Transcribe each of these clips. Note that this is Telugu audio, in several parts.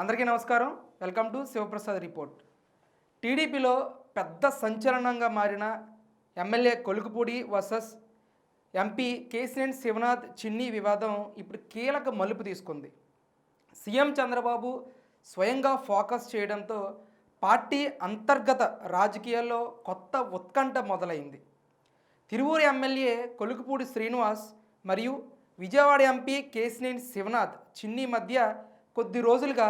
అందరికీ నమస్కారం. Welcome to Shivaprasad report. టీడీపీలో పెద్ద సంచలనంగా మారిన MLA Kolukupudi versus MP Kesineni Shivanath Chinni వివాదం ఇప్పుడు కీలక మలుపు తీసుకుంది. సీఎం చంద్రబాబు స్వయంగా ఫోకస్ చేయడంతో పార్టీ అంతర్గత రాజకీయాల్లో కొత్త ఉత్కంఠ మొదలైంది. తిరువూరు ఎమ్మెల్యే కొలుకుపూడి శ్రీనివాస్ మరియు విజయవాడ ఎంపీ కేసినేని శివనాథ్ చిన్ని మధ్య కొద్ది రోజులుగా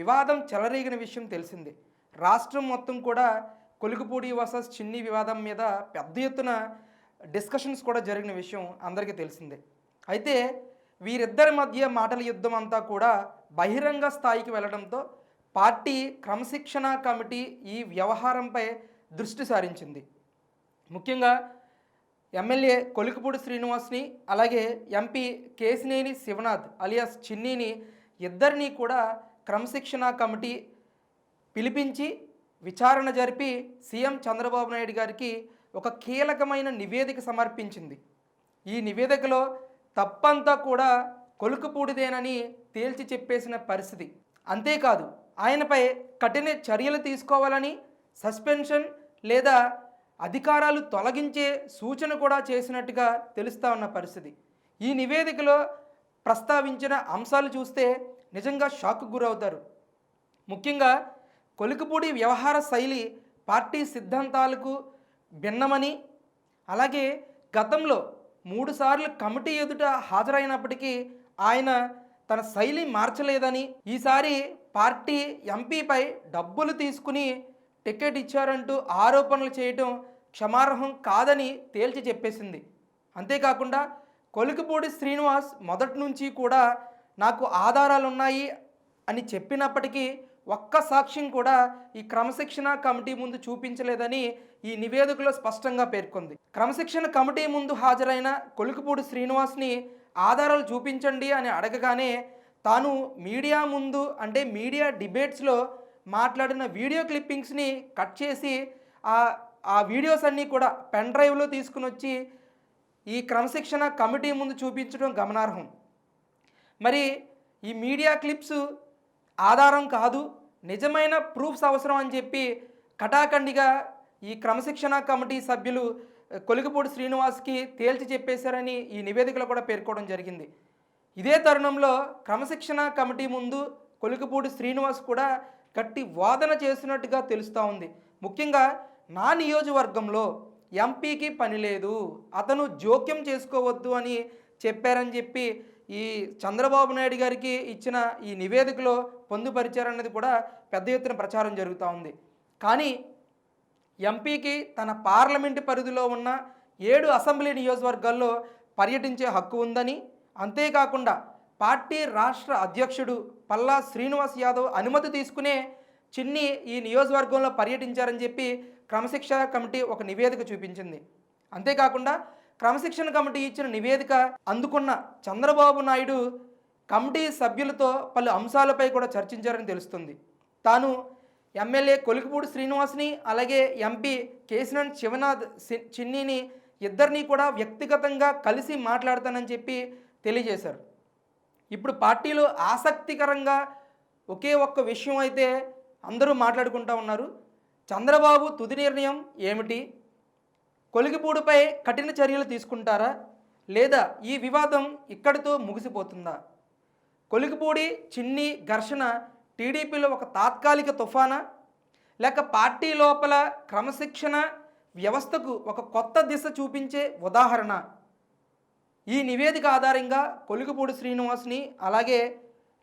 వివాదం చెలరేగిన విషయం తెలిసిందే. రాష్ట్రం మొత్తం కూడా కొలుకుపూడి వర్సెస్ చిన్ని వివాదం మీద పెద్ద ఎత్తున డిస్కషన్స్ కూడా జరిగిన విషయం అందరికీ తెలిసిందే. అయితే వీరిద్దరి మధ్య మాటల యుద్ధం అంతా కూడా బహిరంగ స్థాయికి వెళ్ళడంతో పార్టీ క్రమశిక్షణ కమిటీ ఈ వ్యవహారంపై దృష్టి సారించింది. ముఖ్యంగా ఎమ్మెల్యే కొలికపూడి శ్రీనివాస్ని అలాగే ఎంపీ కేసినేని శివనాథ్ అలియాస్ చిన్నీని ఇద్దరినీ కూడా క్రమశిక్షణ కమిటీ పిలిపించి విచారణ జరిపి సీఎం చంద్రబాబు నాయుడు గారికి ఒక కీలకమైన నివేదిక సమర్పించింది. ఈ నివేదికలో తప్పంతా కూడా కొలుకుపూడిదేనని తేల్చి చెప్పేసిన పరిస్థితి. అంతేకాదు ఆయనపై కఠిన చర్యలు తీసుకోవాలని సస్పెన్షన్ లేదా అధికారాలు తొలగించే సూచన కూడా చేసినట్టుగా తెలుస్తా ఉన్న పరిస్థితి. ఈ నివేదికలో ప్రస్తావించిన అంశాలు చూస్తే నిజంగా షాక్కు గురవుతారు. ముఖ్యంగా కొలుకుపూడి వ్యవహార శైలి పార్టీ సిద్ధాంతాలకు భిన్నమని అలాగే గతంలో మూడుసార్లు కమిటీ ఎదుట హాజరైనప్పటికీ ఆయన తన శైలి మార్చలేదని ఈసారి పార్టీ ఎంపీపై డబ్బులు తీసుకుని టికెట్ ఇచ్చారంటూ ఆరోపణలు చేయటం క్షమార్హం కాదని తేల్చి చెప్పేసింది. అంతేకాకుండా కొలికిపూడి శ్రీనివాస్ మొదటి నుంచి కూడా నాకు ఆధారాలు ఉన్నాయి అని చెప్పినప్పటికీ ఒక్క సాక్ష్యం కూడా ఈ క్రమశిక్షణ కమిటీ ముందు చూపించలేదని ఈ నివేదికలో స్పష్టంగా పేర్కొంది. క్రమశిక్షణ కమిటీ ముందు హాజరైన కొలుకుపూడి శ్రీనివాస్ని ఆధారాలు చూపించండి అని అడగగానే తాను మీడియా ముందు అంటే మీడియా డిబేట్స్లో మాట్లాడిన వీడియో క్లిప్పింగ్స్ని కట్ చేసి ఆ ఆ వీడియోస్ అన్నీ కూడా పెన్ డ్రైవ్లో తీసుకుని వచ్చి ఈ క్రమశిక్షణ కమిటీ ముందు చూపించడం గమనార్హం. మరి ఈ మీడియా క్లిప్స్ ఆధారం కాదు నిజమైన ప్రూఫ్స్ అవసరం అని చెప్పి కటాకండిగా ఈ క్రమశిక్షణ కమిటీ సభ్యులు కొలిగిపూడి శ్రీనివాస్కి తేల్చి చెప్పేశారని ఈ నివేదికలో కూడా పేర్కోవడం జరిగింది. ఇదే తరుణంలో క్రమశిక్షణ కమిటీ ముందు కొలికిపూడి శ్రీనివాస్ కూడా గట్టి వాదన చేసినట్టుగా తెలుస్తూ ఉంది. ముఖ్యంగా నా నియోజకవర్గంలో ఎంపీకి పని లేదు అతను జోక్యం చేసుకోవద్దు అని చెప్పారని చెప్పి ఈ చంద్రబాబు నాయుడు గారికి ఇచ్చిన ఈ నివేదికలో పొందుపరిచారన్నది కూడా పెద్ద ఎత్తున ప్రచారం జరుగుతూ ఉంది. కానీ ఎంపీకి తన పార్లమెంటు పరిధిలో ఉన్న ఏడు అసెంబ్లీ నియోజకవర్గాల్లో పర్యటించే హక్కు ఉందని అంతేకాకుండా పార్టీ రాష్ట్ర అధ్యక్షుడు పల్లా శ్రీనివాస్ యాదవ్ అనుమతి తీసుకునే చిన్ని ఈ నియోజకవర్గంలో పర్యటించారని చెప్పి క్రమశిక్షణ కమిటీ ఒక నివేదిక చూపించింది. అంతేకాకుండా క్రమశిక్షణ కమిటీ ఇచ్చిన నివేదిక అందుకున్న చంద్రబాబు నాయుడు కమిటీ సభ్యులతో పలు అంశాలపై కూడా చర్చించారని తెలుస్తుంది. తాను ఎమ్మెల్యే కొలికిపూడి శ్రీనివాస్ని అలాగే ఎంపీ కేసినాథ్ శివనాథ్ సి- చిన్నిని ఇద్దరిని కూడా వ్యక్తిగతంగా కలిసి మాట్లాడతానని చెప్పి తెలియజేశారు. ఇప్పుడు పార్టీలో ఆసక్తికరంగా ఒకే ఒక్క విషయం అయితే అందరూ మాట్లాడుకుంటా ఉన్నారు. చంద్రబాబు తుది నిర్ణయం ఏమిటి? కొలిగిపూడిపై కఠిన చర్యలు తీసుకుంటారా? లేదా ఈ వివాదం ఇక్కడితో ముగిసిపోతుందా? కొలిగిపూడి చిన్ని ఘర్షణ టీడీపీలో ఒక తాత్కాలిక తుఫానా? లేక పార్టీ లోపల క్రమశిక్షణ వ్యవస్థకు ఒక కొత్త దిశ చూపించే ఉదాహరణ? ఈ నివేదిక ఆధారంగా కొలిగిపూడి శ్రీనివాస్ని అలాగే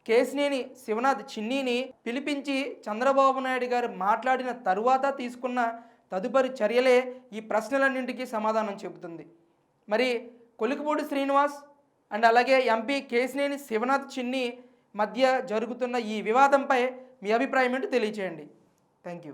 కేసినేని శివనాథ్ చిన్నీని పిలిపించి చంద్రబాబు నాయుడు గారు మాట్లాడిన తరువాత తీసుకున్న తదుపరి చర్యలే ఈ ప్రశ్నలన్నింటికీ సమాధానం చెబుతుంది. మరి కొలికిపూడి శ్రీనివాస్ అండ్ అలాగే ఎంపీ కేసినేని శివనాథ్ చిన్ని మధ్య జరుగుతున్న ఈ వివాదంపై మీ అభిప్రాయం ఏంటో తెలియచేయండి. Thank you.